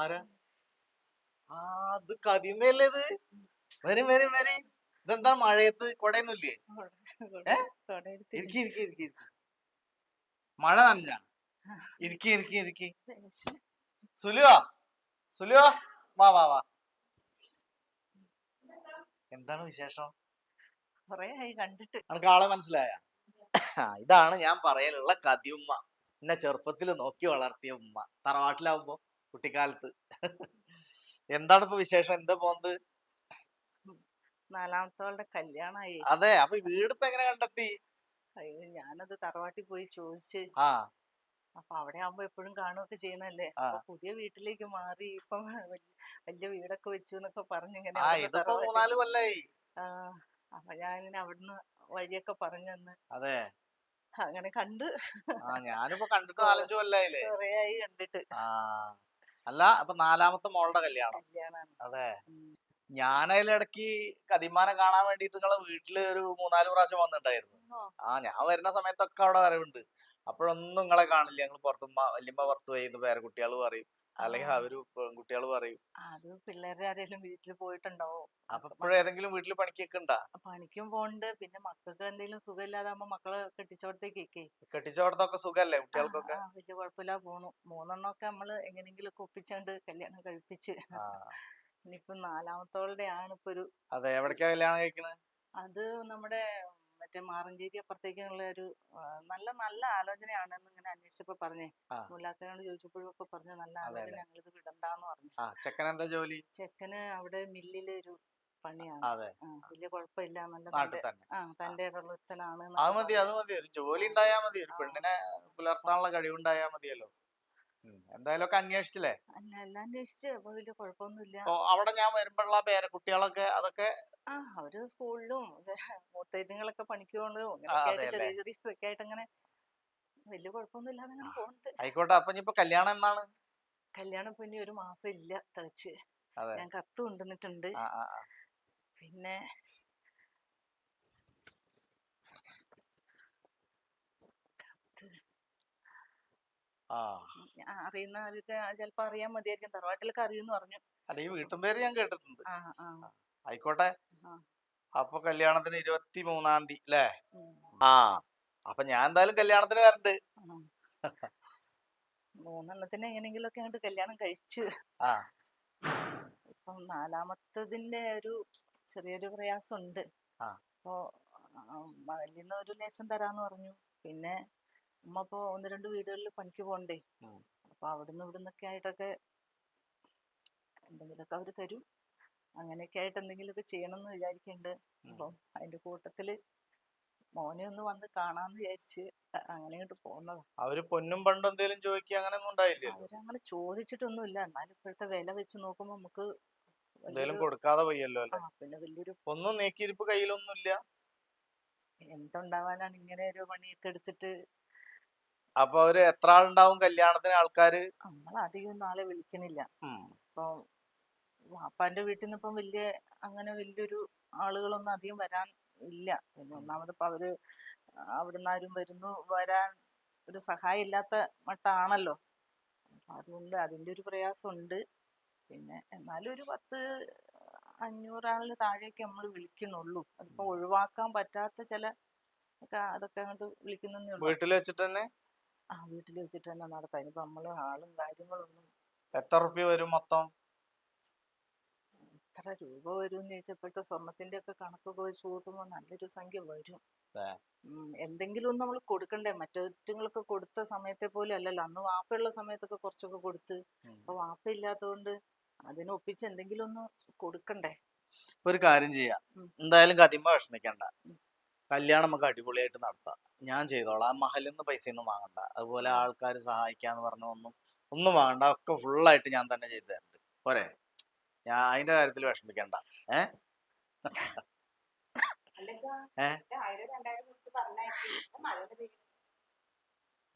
ആരാ? ആ അത് കതിമയല്ലേ ഇത്. വരും വരും വരും. ഇതെന്താ മഴയത്ത്? കൊടയൊന്നുമില്ലേ? ഇരിക്കി ഇരിക്കി. ഇരിക്കി. മഴ നല്ല ഇരിക്കി ഇരിക്കി ഇരിക്കി. സുലുവാ? സുലുവാ? വാ വാ വാ. എന്താണ് വിശേഷം? കണ്ടിട്ട്. ആളെ മനസ്സിലായ? ഇതാണ് ഞാൻ പറയലുള്ള കതിയുമ്മ. എന്നെ ചെറുപ്പത്തിൽ നോക്കി വളർത്തിയ ഉമ്മ. തറവാട്ടിലാവുമ്പോ. കുട്ടിക്കാലത്ത്. എന്താണ് ഇപ്പൊ വിശേഷം? എന്താ പോന്നത്? നാലാമത്തെ കല്യാണമായി. അതെ അപ്പൊ വീട് ഇപ്പൊ എങ്ങനെ കണ്ടെത്തി? അയ്യോ ഞാനത് തറവാട്ടിൽ പോയി ചോദിച്ച്. അപ്പൊ അവിടെ ആവുമ്പോ എപ്പോഴും കാണുകയൊക്കെ ചെയ്യണല്ലേ അപ്പൊ പുതിയ വീട്ടിലേക്ക് മാറി ഇപ്പം വല്യ- വീടൊക്കെ വെച്ചു എന്നൊക്കെ പറഞ്ഞിങ്ങനെ മൂന്നാൽ കൊല്ലായി. അപ്പൊ ഞാനിങ്ങനെ അവിടുന്ന് വഴിയൊക്കെ പറഞ്ഞു തന്ന്. അതെ. അങ്ങനെ കണ്ട്. ഞാനിപ്പോ കണ്ടിട്ട് നാലഞ്ചു കൊല്ലായില്ലേ? കൊറേ ആയി കണ്ടിട്ട്. ആ. അല്ല അപ്പൊ നാലാമത്തെ മോളുടെ കല്യാണം. അതെ. അതിലിടക്ക് കതിമാനെ കാണാൻ വേണ്ടിട്ട് നിങ്ങളെ വീട്ടിൽ ഒരു മൂന്നാൽ പ്രാവശ്യം വന്നിട്ടുണ്ടായിരുന്നു ആ, ഞാൻ വരുന്ന സമയത്തൊക്കെ അവിടെ വരവുണ്ട്. അപ്പോഴൊന്നും നിങ്ങളെ കാണില്ല. ഞങ്ങൾ പുറത്തുമ്മ വല്യമ്മ പുറത്ത് പോയി വേറെ കുട്ടികൾ പറയും. അല്ലെങ്കിൽ അവർ പെൺകുട്ടികൾ പറയും. അത് പിള്ളേരുടെ ആരെങ്കിലും വീട്ടിൽ പോയിട്ടുണ്ടാവും? അപ്പൊ ഏതെങ്കിലും വീട്ടിൽ പണിക്കൊക്കെ ഉണ്ടാ പണിക്കും പോണ്ട് പിന്നെ മക്കൾക്ക് എന്തെങ്കിലും സുഖമില്ലാതാകുമ്പോ മക്കളെ കെട്ടിച്ചോടത്തേക്കൊക്കെ കെട്ടിച്ചോടത്തൊക്കെ സുഖല്ലേ കുട്ടികൾക്കൊക്കെ? വലിയ കുഴപ്പമില്ല പോണു. മൂന്നെണ്ണമൊക്കെ നമ്മൾ എങ്ങനെയെങ്കിലും ഒക്കെ ഒപ്പിച്ചോണ്ട് കല്യാണം കഴിപ്പിച്ച്. ഇനിയിപ്പൊ നാലാമത്തോളുടെ ആണ് ഇപ്പൊ ഒരു അതെ. എവിടേക്കാ കല്യാണം കഴിക്കണത് അത് നമ്മുടെ മറ്റേ മാറഞ്ചേരി അപ്പുറത്തേക്കുള്ള ഒരു നല്ല നല്ല ആലോചനയാണെന്ന് ഇങ്ങനെ അന്വേഷിച്ചപ്പോ പറഞ്ഞേ. മുല്ലാക്കനോട് ചോദിച്ചപ്പോഴും ഒക്കെ പറഞ്ഞു നല്ല ആലോചന ഞങ്ങളിത് വിടണ്ടെന്ന് പറഞ്ഞു. ചെക്കൻ എന്താ ജോലി? ചെക്കന് അവിടെ മില്ലിൽ ഒരു പണിയാണ്. വലിയ കുഴപ്പമില്ല. നല്ല ആ തന്റെ ജോലി ഉണ്ടായാൽ മതി. ഒരു പെണ്ണിനെ പുലർത്താനുള്ള കഴിവുണ്ടായാൽ മതിയല്ലോ. എന്തായാലും ഒക്കെ അന്വേഷിച്ചില്ലേ? അല്ല എല്ലാം അന്വേഷിച്ച്. അപ്പൊ വലിയ കുഴപ്പമൊന്നുമില്ല അപ്പൊ അവിടെ ഞാൻ വരുമ്പോഴുള്ള പേര കുട്ടികളൊക്കെ അതൊക്കെ ആ അവർ സ്കൂളിലും മൂത്തേറ്റുങ്ങളൊക്കെ പണിക്ക്? ചെറിയ ചെറിയ ഇതൊക്കെ ആയിട്ട് അങ്ങനെ വലിയ അങ്ങനെ പോകുന്നുണ്ട് ആയിക്കോട്ടെ. അപ്പൊ ഇനിയിപ്പോ കല്യാണം എന്നാണ്? കല്യാണം ഇപ്പൊ ഇനി ഒരു മാസം ഇല്ല. തികച്ച് ഞാൻ കത്ത് കൊണ്ടുവന്നിട്ടുണ്ട്. പിന്നെ കത്ത് ആ ഞാൻ അറിയുന്നവർക്ക് ചിലപ്പോ അറിയാൻ മതിയായിരിക്കും. തറവാട്ടിലൊക്കെ അറിയുമെന്ന് പറഞ്ഞു. അല്ല ഈ വീട്ടും പേര് ഞാൻ കേട്ടിട്ടുണ്ട്. ആയിക്കോട്ടെ. അപ്പൊ കല്യാണത്തിന് ഇരുപത്തി മൂന്നാം തീയതി അല്ലേ ആ അപ്പൊ ഞാൻ എന്തായാലും കല്യാണത്തിന് വരണ്ട്. മൂന്നെണ്ണത്തിന് എങ്ങനെയെങ്കിലും ഒക്കെ അങ്ങോട്ട് കല്യാണം കഴിച്ച്. ഇപ്പം നാലാമത്തതിന്റെ ഒരു ചെറിയൊരു പ്രയാസമുണ്ട്. ആ. അപ്പോ മകലിന്ന് ഒരു ലേശം തരാന്ന് പറഞ്ഞു. പിന്നെ ഉമ്മ ഇപ്പോ ഒന്ന് രണ്ട് വീടുകളിൽ പണിക്ക് പോണ്ടേ ഉം. അപ്പൊ അവിടുന്ന് ഇവിടുന്നൊക്കെ ആയിട്ടൊക്കെ എന്തെങ്കിലുമൊക്കെ അവർ തരും. അങ്ങനെയൊക്കെ ആയിട്ട് എന്തെങ്കിലുമൊക്കെ ചെയ്യണം എന്ന് വിചാരിക്കുന്നുണ്ട്. അപ്പം അതിന്റെ കൂട്ടത്തിൽ മോനെ ഒന്ന് വന്ന് കാണാന്ന് വിചാരിച്ച് അങ്ങനെ ഇങ്ങോട്ട് പോകുന്നതാ അവർ പൊന്നും പണ്ടും എന്തേലും ചോദിക്കുക അങ്ങനെ ഒന്നും ഉണ്ടായില്ലേ അവരങ്ങനെ ചോദിച്ചിട്ടൊന്നുമില്ല. എന്നാലും ഇപ്പോഴത്തെ വില വെച്ച് നോക്കുമ്പോ നമുക്ക് എന്തേലും കൊടുക്കാതെ പോയല്ലോ അല്ലേ? പിന്നെ വലിയൊരു ഒന്നും നീക്കിയിരിപ്പ് കയ്യിലൊന്നുമില്ല. എന്തുണ്ടാവാനാണ് ഇങ്ങനെ ഒരു പണിയൊക്കെ എടുത്തിട്ട് അപ്പൊ അവർ എത്ര ആളുണ്ടാവും കല്യാണത്തിന് ആൾക്കാര്? നമ്മൾ അധികം ഒന്നും ആളെ വിളിക്കണില്ല അപ്പൊ വാപ്പാന്റെ വീട്ടിൽ നിന്ന് ഇപ്പം വലിയ അങ്ങനെ വലിയൊരു ആളുകളൊന്നും അധികം വരാൻ ഇല്ല. പിന്നെ ഒന്നാമത് ഇപ്പൊ അവർ അവിടുന്ന് ആരും വരുന്നു വരാൻ ഒരു സഹായം ഇല്ലാത്ത മട്ടാണല്ലോ. അതുകൊണ്ട് അതിന്റെ ഒരു പ്രയാസമുണ്ട്. പിന്നെ എന്നാലും ഒരു പത്ത് അഞ്ഞൂറാളിന് താഴേക്ക് നമ്മൾ വിളിക്കുന്നുള്ളൂ. അതിപ്പോ ഒഴിവാക്കാൻ പറ്റാത്ത ചില അതൊക്കെ അങ്ങോട്ട് വിളിക്കുന്നേ വീട്ടിൽ വെച്ചിട്ട് തന്നെ? ആ വീട്ടിൽ വെച്ചിട്ട് തന്നെ നടത്താം. ഇനിയിപ്പോ നമ്മൾ ആളും കാര്യങ്ങളൊന്നും എത്ര റുപ്യ വരും മൊത്തം? എത്ര രൂപ വരും എന്ന് ചോദിച്ചപ്പോഴത്തെ സ്വർണത്തിന്റെ ഒക്കെ കണക്കൊക്കെ വെച്ച് നോക്കുമ്പോൾ നല്ലൊരു സംഖ്യ വരും. ഉം, എന്തെങ്കിലും ഒന്ന് നമ്മൾ കൊടുക്കണ്ടേ? മറ്റൊറ്റങ്ങളൊക്കെ കൊടുത്ത സമയത്തെ പോലെ അല്ലല്ലോ. അന്ന് വാപ്പയുള്ള സമയത്തൊക്കെ കുറച്ചൊക്കെ കൊടുത്ത്. ഉം. അപ്പൊ വാപ്പ ഇല്ലാത്തതുകൊണ്ട് അതിനൊപ്പിച്ച് എന്തെങ്കിലും ഒന്ന് കൊടുക്കണ്ടേ? ഒരു കാര്യം ചെയ്യാം. ഉം. എന്തായാലും കതിമ വിഷമിക്കണ്ട. ഉം. കല്യാണം നമുക്ക് അടിപൊളിയായിട്ട് നടത്താം. ഞാൻ ചെയ്തോളാം. ആ മഹലിൽ നിന്ന് പൈസ ഒന്നും വാങ്ങണ്ട. അതുപോലെ ആൾക്കാർ സഹായിക്കാന്ന് പറഞ്ഞ ഒന്നും ഒന്നും വാങ്ങണ്ട. ഒക്കെ ഫുള്ളായിട്ട് ഞാൻ തന്നെ ചെയ്തു തരുന്നുണ്ട് പോരെ? ഞാൻ അതിന്റെ കാര്യത്തിൽ വിഷമിക്കണ്ട. ഏ?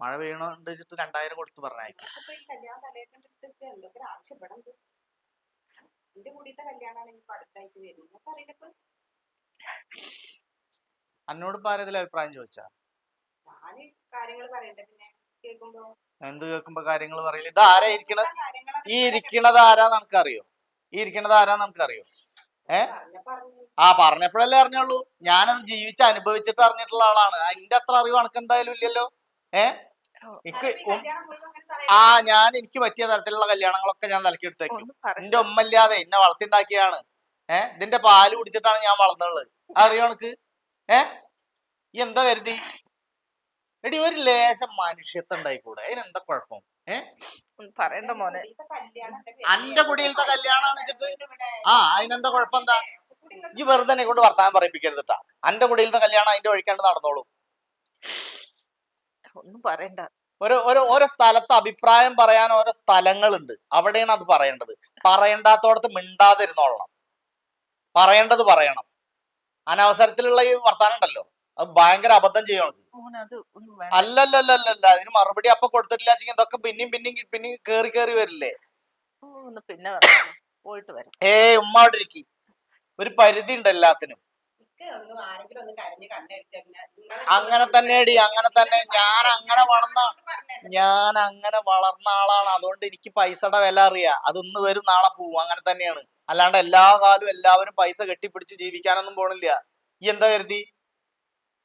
മഴ വീണോണ്ട് വെച്ചിട്ട് രണ്ടായിരം കൊടുത്ത് പറഞ്ഞയക്കും. എന്റെ കൂടിയത്തെ കല്യാണമാണ് ഇനിയിപ്പോ അടുത്ത ആഴ്ച വരുന്നത് നിങ്ങൾക്ക് പാരതിൽ അഭിപ്രായം ചോദിച്ചാ? ഞാൻ കാര്യങ്ങൾ പിന്നെ കേൾക്കുമ്പോ എന്ത് കേൾക്കുമ്പോ കാര്യങ്ങൾ പറയില്ല ഇത് ആരാ ഇരിക്കണത്? ഈ ഇരിക്കണത് ആരാന്ന് നമുക്കറിയോ ഈ ഇരിക്കണത് ആരാന്ന് നമുക്കറിയോ ഏ? ആ പറഞ്ഞപ്പോഴല്ലേ അറിഞ്ഞുള്ളൂ. ഞാനത് ജീവിച്ച് അനുഭവിച്ചിട്ട് അറിഞ്ഞിട്ടുള്ള ആളാണ്. അതിന്റെ അത്ര അറിവ് എനിക്ക് എന്തായാലും ഇല്ലല്ലോ. ഏ? അങ്ങനെ ആ ഞാൻ എനിക്ക് പറ്റിയ തരത്തിലുള്ള കല്യാണങ്ങളൊക്കെ ഞാൻ തലക്കെടുത്തേക്കും ഒന്നും പറ എന്റെ ഉമ്മല്ലാതെ എന്നെ വളർത്തിണ്ടാക്കിയാണ് ഏഹ് ഇതിന്റെ പാൽ കുടിച്ചിട്ടാണ് ഞാൻ വളർന്നുള്ളത് അറിയോ എനിക്ക് ഏ? ഈ എന്താ കരുതി? എടി ഒരു ലേശം മനുഷ്യത്വം ഉണ്ടായിക്കൂടെ? അതിനെന്താ കുഴപ്പം? ഏ? പറയണ്ട മോനെ. അന്റെ കുടിയിലത്തെ കല്യാണം. ആ അതിനെന്താ കുഴപ്പം എന്താ? ഈ വെറുതെ എന്നെ കൊണ്ട് വർത്താനം പറയിപ്പിക്കരുത് കേട്ടാ അന്റെ കുടിയിലത്തെ കല്യാണം അതിന്റെ ഒഴിക്കാണ്ട് നടന്നോളൂ. ഒന്നും പറയണ്ട. ഒരു ഒരു ഓരോ സ്ഥലത്ത് അഭിപ്രായം പറയാൻ ഓരോ സ്ഥലങ്ങളുണ്ട്. അവിടെയാണ് അത് പറയേണ്ടത്. പറയണ്ടാത്തോടത്ത് മിണ്ടാതിരുന്നോളണം. പറയേണ്ടത് പറയണം. അനവസരത്തിലുള്ള ഈ വർത്താനം ഉണ്ടല്ലോ. അത് ഭയങ്കര അബദ്ധം ചെയ്യണം അല്ലല്ലല്ലല്ല അതിന് മറുപടി അപ്പൊ കൊടുത്തിട്ടില്ല ഇതൊക്കെ പിന്നെയും പിന്നെയും പിന്നെയും കേറി കേറി വരില്ലേ? പിന്നെ പോയിട്ട് വരാം. ഏയ് ഉമ്മ അവിടെ ഇരിക്കി. ഒരു പരിധി ഉണ്ട് എല്ലാത്തിനും. ഒന്ന് ആരെങ്കിലും ഒന്ന് കരഞ്ഞ് കണ്ണടിച്ചാൽ അങ്ങനെ തന്നെടി അങ്ങനെ തന്നെ. ഞാൻ അങ്ങനെ വളർന്ന ഞാൻ അങ്ങനെ വളർന്ന ആളാണ്. അതുകൊണ്ട് എനിക്ക് പൈസയുടെ വില അറിയാം. അത് ഇന്ന് വരും നാളെ പോവും. അങ്ങനെ തന്നെയാണ്. അല്ലാണ്ട് എല്ലാ കാലവും എല്ലാവരും പൈസ കെട്ടിപ്പിടിച്ച് ജീവിക്കാനൊന്നും പോണില്ല. ഈ എന്താ കരുതി?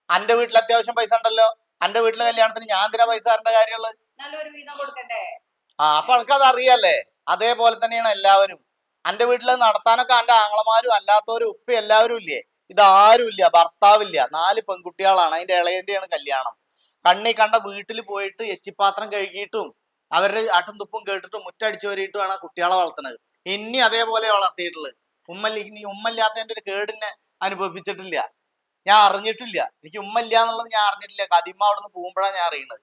അന്റെ വീട്ടിൽ അത്യാവശ്യം പൈസ ഉണ്ടല്ലോ. അന്റെ വീട്ടിലെ കല്യാണത്തിന് ഞാൻ എന്തിനാ പൈസ തരേണ്ട കാര്യമുള്ളത്? ആ അപ്പൊ ആൾക്കത് അറിയാല്ലേ? അതേപോലെ തന്നെയാണ് എല്ലാവരും. അന്റെ വീട്ടിൽ നടത്താനൊക്കെ അന്റെ ആങ്ങളമാരും അല്ലാത്തവരും ഉപ്പ എല്ലാവരും ഇല്ലേ? ഇതാരും ഇല്ല ഭർത്താവില്ല. നാല് പെൺകുട്ടികളാണ്. അതിന്റെ ഇളയന്റെയാണ് കല്യാണം. കണ്ണി കണ്ട വീട്ടിൽ പോയിട്ട് എച്ചിപ്പാത്രം കഴുകിയിട്ടും അവരുടെ ആട്ടും തുപ്പും കേട്ടിട്ടും മുറ്റടിച്ചു വരിയിട്ടുമാണ് ആ കുട്ടികളെ വളർത്തുന്നത്. ഇനി അതേപോലെ വളർത്തിയിട്ടുള്ളത്. ഉമ്മ ഇനി ഉമ്മല്ലാത്തതിന്റെ ഒരു കേടിനെ അനുഭവിച്ചിട്ടില്ല ഞാൻ അറിഞ്ഞിട്ടില്ല. എനിക്ക് ഉമ്മ ഇല്ല എന്നുള്ളത് ഞാൻ അറിഞ്ഞിട്ടില്ല. കതിമ്മ അവിടെ നിന്ന് പോകുമ്പോഴാണ് ഞാൻ അറിയുന്നത്.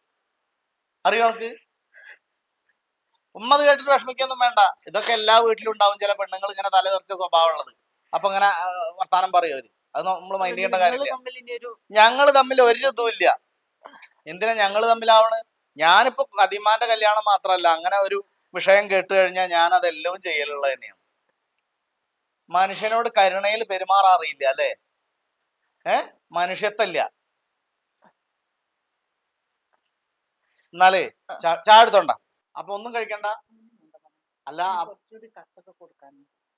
അറിയോ നമുക്ക് ഉമ്മ അത് കേട്ടിട്ട് വിഷമിക്കൊന്നും വേണ്ട. ഇതൊക്കെ എല്ലാ വീട്ടിലും ഉണ്ടാവും. ചില പെണ്ണുങ്ങൾ ഇങ്ങനെ തലതെറിച്ച സ്വഭാവമുള്ളത് അപ്പൊ ഇങ്ങനെ വർത്താനം പറയും അത് നമ്മൾ മൈൻഡ് ചെയ്യേണ്ട കാര്യമില്ല. ഞങ്ങൾ തമ്മിൽ ഒരു ഇല്ല. എന്തിനാ ഞങ്ങൾ തമ്മിലാവണ്? ഞാനിപ്പോ കതിമാന്റെ കല്യാണം മാത്രമല്ല അങ്ങനെ ഒരു വിഷയം കേട്ട് കഴിഞ്ഞാൽ ഞാൻ അതെല്ലാം ചെയ്യലുള്ളത് തന്നെയാണ്. മനുഷ്യനോട് കരുണയിൽ പെരുമാറാറിയില്ല അല്ലേ? ഏ? മനുഷ്യത്തല്ല. എന്നാലേ ചാ- ചായ എടുത്തോണ്ട അപ്പൊ ഒന്നും കഴിക്കണ്ട. അല്ല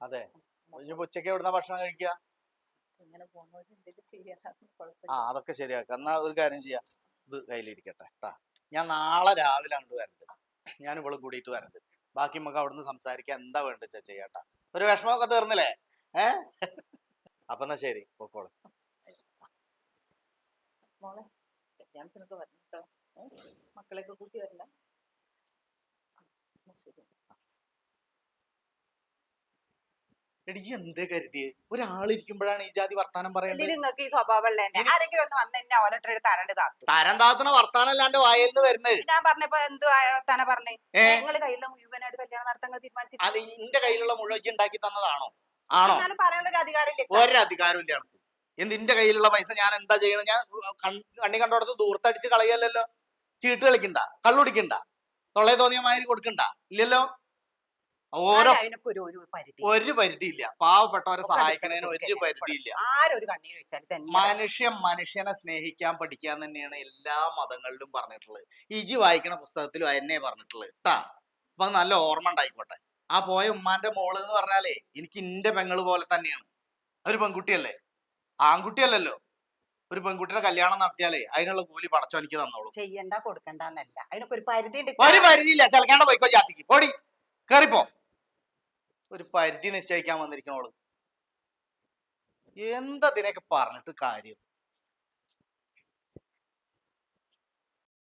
അതെ. ഉച്ചയ്ക്ക് എവിടുന്ന ഭക്ഷണം കഴിക്കുക ആ അതൊക്കെ ശരിയാക്കാം. എന്നാ ഒരു കാര്യം ചെയ്യാം. ഇത് കയ്യിലിരിക്കട്ടെ കേട്ടാ ഞാൻ നാളെ രാവിലെ അങ്ങോട്ട് വരണ്ട്. ഞാൻ ഇവിടെ കൂടിയിട്ട് വരണ്ട്. ബാക്കി നമുക്ക് അവിടുന്ന് സംസാരിക്കാൻ എന്താ വേണ്ട ചെയ്യാട്ടാ ഒരു വിഷമമൊക്കെ തീർന്നില്ലേ? ഏ? അപ്പൊ എന്നാ ശരി പൊക്കോളെ. മോളെ കല്യാണത്തിനൊക്കെ വരണം കേട്ടോ ഏ? മക്കളെയൊക്കെ കൂട്ടി വരണ്ട. ശരി. എടി എന്ത് കരുതി കരുതിയേ ഒരാളിരിക്കുമ്പോഴാണ് ഈ ജാതി വർത്താനം പറയുന്നത് നിങ്ങൾക്ക് ഈ സ്വഭാവം ഉള്ള? തന്നെ ആരെങ്കിലും ഒന്ന് വന്ന് എന്നെ ഓരോരുത്തരുടെ തരണ്ട് താത്തു. തരം താത്തണ വർത്താനം അല്ലാണ്ട് വായിൽ നിന്ന് വരുന്നത്. ഞാൻ പറഞ്ഞപ്പോ എന്ത് വർത്താന പറഞ്ഞേ? നിങ്ങൾ കയ്യിലുള്ള മുഴുവനായിട്ട് കല്യാണം നടത്താൻ തീരുമാനിച്ചു അത് ഇന്റെ കയ്യിലുള്ള മുഴുവൻ ഉണ്ടാക്കി തന്നതാണോ? ആണോ? പറയാനുള്ള ഒരു അധികാരം ഒരു അധികാരം ഇല്ല എനിക്ക് എന്ത് ഇന്റെ കയ്യിലുള്ള പൈസ ഞാൻ എന്താ ചെയ്യണം? ഞാൻ കണ്ണി കണ്ടോടത്ത് ദൂർത്തടിച്ച് കളയല്ലല്ലോ. ചീട്ട് കളിക്കണ്ട. കള്ളുടിക്കണ്ട തൊള്ളേ തോന്നിയ മാതിരി കൊടുക്കണ്ട. ഇല്ലല്ലോ? ഓരോ അതിനൊക്കെ ഒരു ഒരു പരിധി? ഒരു പരിധിയില്ല. പാവപ്പെട്ടവരെ സഹായിക്കണതിന് ഒരു പരിധിയില്ല. ആരൊരു കണ്ണീര് വെച്ചാൽ തന്നെ മനുഷ്യൻ മനുഷ്യനെ സ്നേഹിക്കാൻ പഠിക്കാൻ തന്നെയാണ് എല്ലാ മതങ്ങളിലും പറഞ്ഞിട്ടുള്ളത്. ഇജി വായിക്കണ പുസ്തകത്തിലും എന്നെ പറഞ്ഞിട്ടുള്ളത് ട്ടാ. അപ്പൊ നല്ല ഓർമ്മ ഉണ്ടായിക്കോട്ടെ. ആ പോയ ഉമ്മാന്റെ മോൾ എന്ന് പറഞ്ഞാലേ എനിക്ക് ഇന്റെ പെങ്ങൾ പോലെ തന്നെയാണ്. ഒരു പെൺകുട്ടിയല്ലേ? ആൺകുട്ടിയല്ലല്ലോ? ഒരു പെൺകുട്ടിയുടെ കല്യാണം നടത്തിയാലേ അതിനുള്ള കൂലി പടച്ചോ എനിക്ക് തന്നോളൂ. ചെയ്യണ്ട കൊടുക്കണ്ടെന്നല്ല അതിനൊക്കെ ഒരു പരിധി ഒരു പരിധിയില്ല. ചിലക്കാണ്ട് പോയിക്കോ ജാതിക്ക്. പോടി. കേറിപ്പോ. ഒരു പരിധി നിശ്ചയിക്കാൻ വന്നിരിക്കണോൾ എന്താ ഇതിനൊക്കെ പറഞ്ഞിട്ട് കാര്യം?